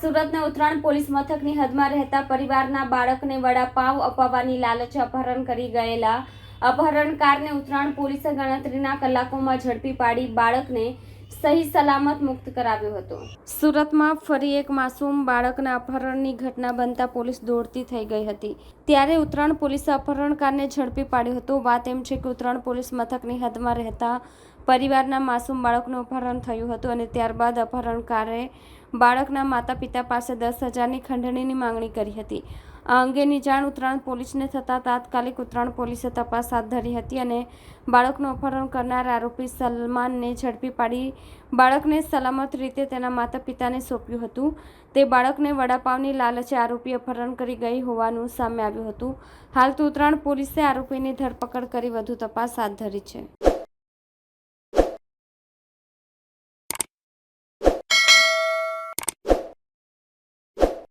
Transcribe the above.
સુરતના ઉત્તરાયણ પોલીસ મથકની હદમાં રહેતા પરિવારના બાળકને વડાપાવ અપાવવાની લાલચ અપહરણ કરી ગયેલા અપહરણકારને ઉત્તરાયણ પોલીસે ગણતરીના કલાકોમાં ઝડપી પાડી બાળકને સહી સલામત મુક્ત કરાવ્યો હતો. સુરતમાં ફરી એક માસૂમ બાળકના અપહરણની ઘટના બનતા પોલીસ દોડતી થઈ ગઈ હતી. ત્યારે ઉત્તરાયણ પોલીસે અપહરણકારને ઝડપી પાડ્યો હતો. વાત એમ છે કે ઉત્તરાયણ પોલીસ મથકની હદમાં રહેતા પરિવારના માસૂમ બાળકનું અપહરણ થયું હતું અને ત્યારબાદ અપહરણકારે બાળકના માતા પિતા પાસે દસ હજારની ખંડણીની માંગણી કરી હતી. આ અંગેની જાણ ઉત્તરાયણ પોલીસને થતાં તાત્કાલિક ઉત્તરાયણ પોલીસે તપાસ હાથ ધરી હતી અને બાળકનું અપહરણ કરનાર આરોપી સલમાનને ઝડપી પાડી બાળકને સલામત રીતે તેના માતા પિતાને સોંપ્યું હતું. તે બાળકને વડાપાવની લાલચે આરોપી અપહરણ કરી ગઈ હોવાનું સામે આવ્યું હતું. હાલ તો ઉત્તરાયણ પોલીસે આરોપીની ધરપકડ કરી વધુ તપાસ હાથ ધરી છે.